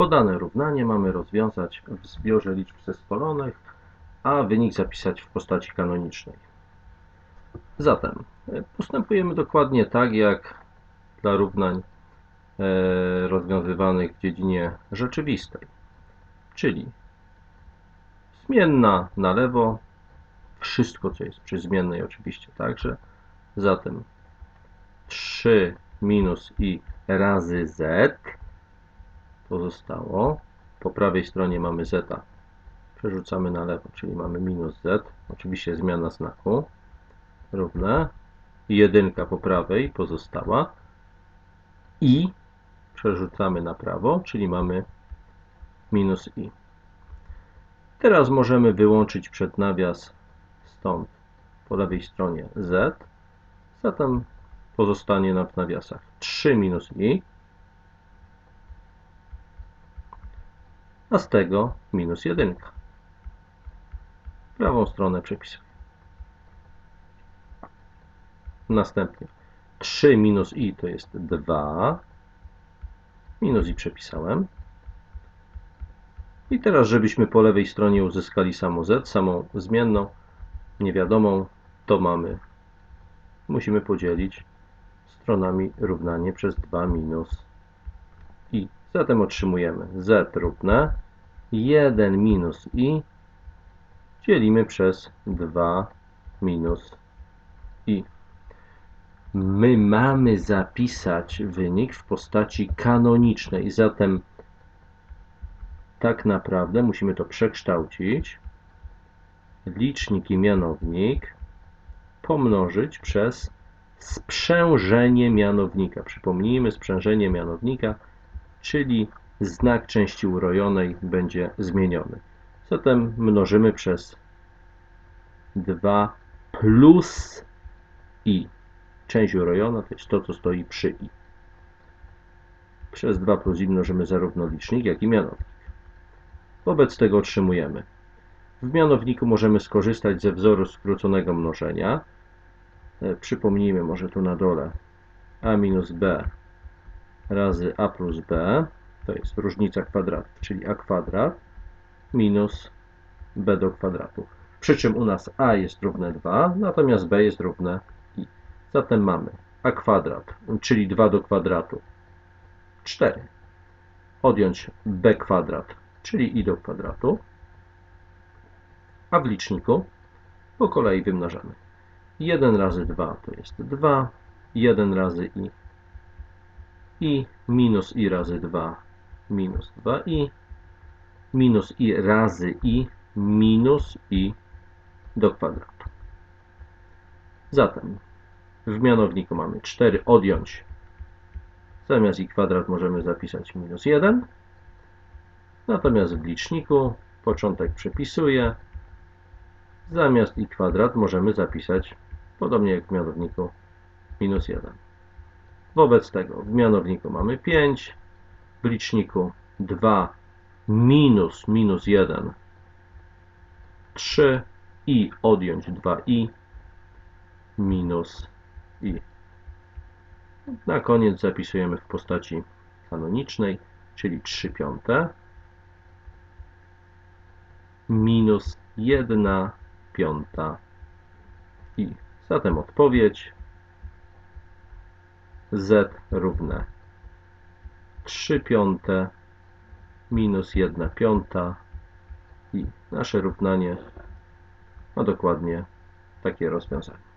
Podane równanie mamy rozwiązać w zbiorze liczb zespolonych, a wynik zapisać w postaci kanonicznej. Zatem e, postępujemy dokładnie tak jak dla równań e, rozwiązywanych w dziedzinie rzeczywistej. Czyli zmienna na lewo, wszystko co jest przy zmiennej oczywiście także. Zatem 3 minus i razy z pozostało. Po prawej stronie mamy z. Przerzucamy na lewo, czyli mamy minus z. Oczywiście zmiana znaku. Równe. Jedynka po prawej pozostała. I przerzucamy na prawo, czyli mamy minus i. Teraz możemy wyłączyć przed nawias stąd po lewej stronie z. Zatem pozostanie nam w nawiasach 3 minus i, a z tego minus 1. Prawą stronę przepisuję. Następnie 3 minus i to jest 2. Minus i przepisałem. I teraz, żebyśmy po lewej stronie uzyskali samo z, samą zmienną, niewiadomą, to mamy, musimy podzielić stronami równanie przez 2 minus i. Zatem otrzymujemy z równe 1 minus i dzielimy przez 2 minus i. My mamy zapisać wynik w postaci kanonicznej, zatem tak naprawdę musimy to przekształcić licznik i mianownik pomnożyć przez sprzężenie mianownika. Przypomnijmy, sprzężenie mianownika, czyli znak części urojonej będzie zmieniony. Zatem mnożymy przez 2 plus i. Część urojona to jest to, co stoi przy i. Przez 2 plus i mnożymy zarówno licznik, jak i mianownik. Wobec tego otrzymujemy. W mianowniku możemy skorzystać ze wzoru skróconego mnożenia. E, Przypomnijmy może tu na dole a minus b razy a plus b to jest różnica kwadratów, czyli a kwadrat minus b do kwadratu. Przy czym u nas a jest równe 2, natomiast b jest równe i. Zatem mamy a kwadrat, czyli 2 do kwadratu 4. Odjąć b kwadrat, czyli i do kwadratu. A w liczniku po kolei wymnażamy. 1 razy 2 to jest 2, 1 razy i i minus i razy 2 minus 2i minus i razy i minus i do kwadratu. Zatem w mianowniku mamy 4 odjąć. Zamiast i kwadrat możemy zapisać minus 1 natomiast w liczniku początek przepisuję zamiast i kwadrat możemy zapisać podobnie jak w mianowniku minus 1 Wobec tego w mianowniku mamy 5, w liczniku 2 minus minus 1, 3 i odjąć 2i minus i. Na koniec zapisujemy w postaci kanonicznej, czyli 3 piąte minus 1 piąta i. Zatem odpowiedź z równe 3 piąte minus 1 piąta i nasze równanie ma dokładnie takie rozwiązanie.